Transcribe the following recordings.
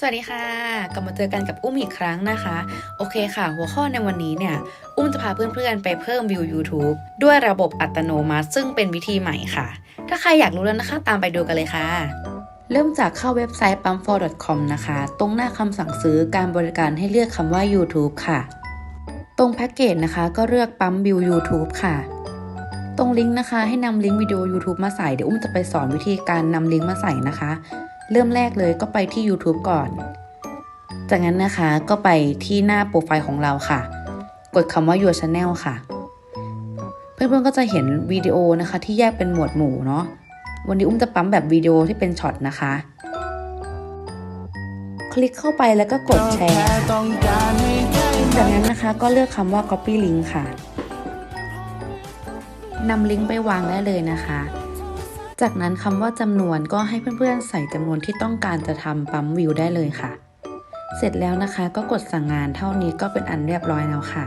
สวัสดีค่ะ กลับมาเจอกันกับอุ้มอีกครั้งนะคะ โอเคค่ะ หัวข้อในวันนี้เนี่ย อุ้มจะพาเพื่อนๆ ไปเพิ่มวิว YouTube ด้วยระบบอัตโนมัติ ซึ่งเป็นวิธีใหม่ค่ะ ถ้าใครอยากรู้แล้วนะคะ ตามไปดูกันเลยค่ะ เริ่มจากเข้าเว็บไซต์ pump4.com นะคะ ตรงหน้าคำสั่งซื้อการบริการให้เลือกคำว่า YouTube ค่ะ ตรงแพ็กเกจนะคะ ก็เลือกปั๊มวิว YouTube ค่ะ ตรงลิงก์นะคะ ให้นำลิงก์วิดีโอ YouTube มาใส่ เดี๋ยวอุ้มจะไปสอนวิธีการนำลิงก์มาใส่นะคะ เริ่มแรกเลยก็ไปที่ YouTube ก่อน จากนั้นนะคะก็ไปที่หน้าโปรไฟล์ของเราค่ะ กดคำว่า your channel ค่ะ เพื่อนๆก็จะเห็นวิดีโอนะคะที่แยกเป็นหมวดหมู่เนาะ วันนี้อุ้มจะปั๊มแบบวิดีโอที่เป็นช็อตนะคะ คลิกเข้าไปแล้วก็กดแชร์จากนั้นนะคะก็เลือกคำว่า copy link ค่ะนำลิงก์ไปวางได้เลยนะคะ จากนั้นคำว่าจำนวนก็ให้เพื่อนๆ ใส่จำนวนที่ต้องการจะทำปั๊มวิวได้เลยค่ะ เสร็จแล้วนะคะก็กดสั่งงานเท่านี้ก็เป็นอันเรียบร้อยแล้วค่ะ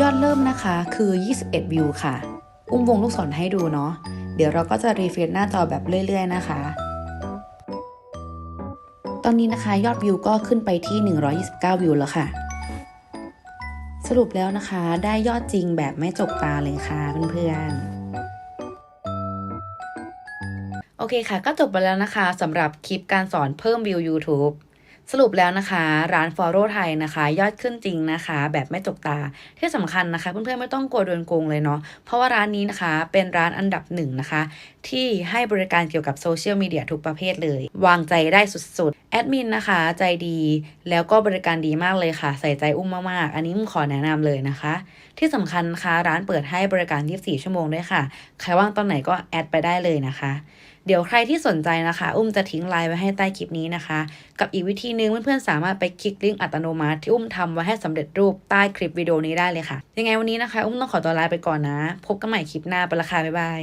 ยอดเริ่มนะคะคือ 21 วิวค่ะ อุ้มวงลูกศรให้ดูเนาะ เดี๋ยวเราก็จะรีเฟรชหน้าจอแบบเรื่อยๆนะคะ ตอนนี้นะคะยอดวิวก็ขึ้นไปที่ 129 วิวแล้วค่ะ รุปแล้วนะคะ ได้ยอดจริงแบบไม่จกตาเลยค่ะเพื่อนๆโอเคค่ะ ก็จบไปแล้วนะคะสำหรับคลิปการสอนเพิ่มวิว YouTube สรุปแล้วนะคะ ร้าน Follow ไทยนะคะ ยอดขึ้นจริงนะคะ แบบไม่จกตา ที่สำคัญนะคะ เพื่อนๆไม่ต้องกลัวโดนโกงเลยเนาะเพราะว่าร้านนี้นะคะเป็นร้านอันดับหนึ่งนะคะ ที่ให้บริการเกี่ยวกับโซเชียลมีเดียทุกประเภทเลย วางใจได้สุดๆแอดมินนะคะใจดีแล้วก็บริการดีมากเลยค่ะ ใส่ใจอุ้มมากๆ อันนี้อุ้มขอแนะนำเลยนะคะ ที่สำคัญนะคะร้านเปิดให้บริการ 24 ชั่วโมงด้วยค่ะ ใครว่างตอนไหนก็แอดไปได้เลยนะคะ เดี๋ยวใครที่สนใจนะคะ อุ้มจะทิ้งไลน์ไว้ให้ใต้คลิปนี้นะคะ กับอีกวิธีหนึงเพื่อนๆสามารถไปคลิกลิงก์อัตโนมัติที่อุ้มทำไว้ให้สำเร็จรูปใต้คลิปวิดีโอนี้ได้เลยค่ะ ยังไงวันนี้นะคะ อุ้มต้องขอตัวลาไปก่อนนะ พบกันใหม่คลิปหน้าไปละค่ะบ๊ายบาย